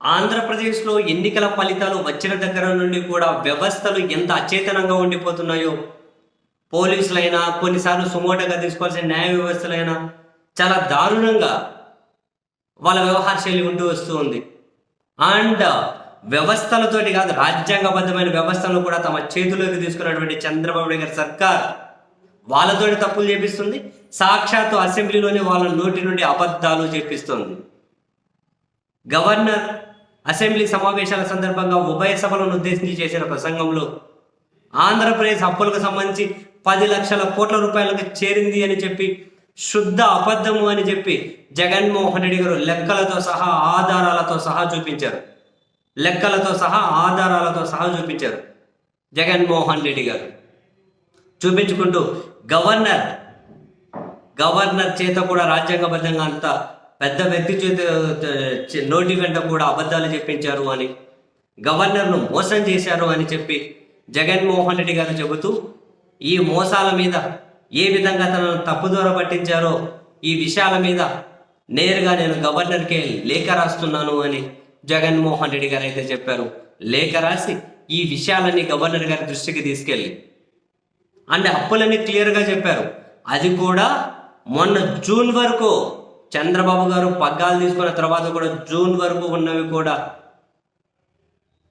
ఆంధ్రప్రదేశ్లో ఎన్నికల ఫలితాలు వచ్చిన దగ్గర నుండి కూడా వ్యవస్థలు ఎంత అచేతనంగా ఉండిపోతున్నాయో పోలీసులైనా కొన్నిసార్లు సుమోటగా తీసుకోవాల్సిన న్యాయ వ్యవస్థలైనా చాలా దారుణంగా వాళ్ళ వ్యవహార శైలి ఉంటూ వస్తూ ఉంది. అండ్ వ్యవస్థలతోటి కాదు రాజ్యాంగబద్ధమైన వ్యవస్థలను కూడా తమ చేతిలోకి తీసుకున్నటువంటి చంద్రబాబు నాయుడు గారి సర్కార్ వాళ్ళతోటి తప్పులు చేపిస్తుంది. సాక్షాత్తు అసెంబ్లీలోనే వాళ్ళ నోటి నుండి అబద్ధాలు చేపిస్తుంది గవర్నర్ అసెంబ్లీ సమావేశాల సందర్భంగా ఉభయ సభలను ఉద్దేశించి చేసిన ప్రసంగంలో ఆంధ్రప్రదేశ్ అప్పులకు సంబంధించి పది లక్షల కోట్ల రూపాయలకు చేరింది అని చెప్పి శుద్ధ అబద్ధము అని చెప్పి జగన్మోహన్ రెడ్డి గారు లెక్కలతో సహా ఆధారాలతో సహా చూపించారు. లెక్కలతో సహా ఆధారాలతో సహా చూపించారు జగన్మోహన్ రెడ్డి గారు. చూపించుకుంటూ గవర్నర్ గవర్నర్ చేత కూడా రాజ్యాంగబద్ధంగా అంత పెద్ద వ్యక్తి చేత నోటి వెంట కూడా అబద్ధాలు చెప్పించారు అని గవర్నర్ను మోసం చేశారు అని చెప్పి జగన్మోహన్ రెడ్డి గారు చెబుతూ ఈ మోసాల మీద ఏ విధంగా తనను తప్పుదోర పట్టించారో ఈ విషయాల మీద నేరుగా నేను గవర్నర్కే లేఖ రాస్తున్నాను అని జగన్మోహన్ రెడ్డి గారు అయితే చెప్పారు. లేఖ రాసి ఈ విషయాలన్నీ గవర్నర్ గారి దృష్టికి తీసుకెళ్ళి అండ్ అప్పులన్నీ క్లియర్గా చెప్పారు. అది కూడా మొన్న జూన్ వరకు చంద్రబాబు గారు పగ్గాలు తీసుకున్న తర్వాత కూడా జూన్ వరకు ఉన్నవి కూడా.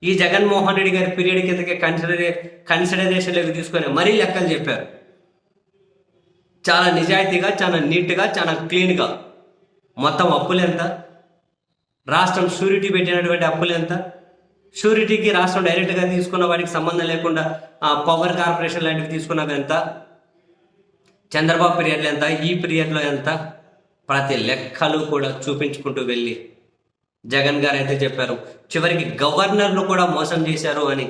ఈ జగన్మోహన్ రెడ్డి గారి పీరియడ్ కిందకి కన్సిడర్ కన్సిడరేషన్లోకి తీసుకొని మరీ లెక్కలు చెప్పారు. చాలా నిజాయితీగా చాలా నీట్గా చాలా క్లీన్గా. మొత్తం అప్పులు ఎంత? రాష్ట్రం షూరిటీ పెట్టినటువంటి అప్పులు ఎంత? షూరిటీకి రాష్ట్రం డైరెక్ట్గా తీసుకున్న వాటికి సంబంధం లేకుండా ఆ పవర్ కార్పొరేషన్ లాంటివి తీసుకున్నవి ఎంత? చంద్రబాబు పీరియడ్లో ఎంత? ఈ పీరియడ్లో ఎంత? ప్రతి లెక్కలు కూడా చూపించుకుంటూ వెళ్ళి జగన్ గారు అయితే చెప్పారు చివరికి గవర్నర్ను కూడా మోసం చేశారు అని.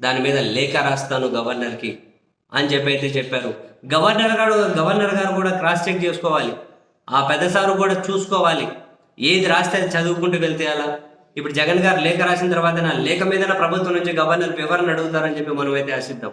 దాని మీద లేఖ రాస్తాను గవర్నర్కి అని చెప్పి అయితే చెప్పారు. గవర్నర్ గారు గవర్నర్ గారు కూడా క్రాస్ చెక్ చేసుకోవాలి. ఆ పెద్ద సారు కూడా చూసుకోవాలి. ఏది రాస్తే అది చదువుకుంటూ వెళ్తే అలా. ఇప్పుడు జగన్ గారు లేఖ రాసిన తర్వాత నా లేఖ మీద ప్రభుత్వం నుంచి గవర్నర్ వివరణ అడుగుతారని చెప్పి మనం అయితే ఆశిద్దాం.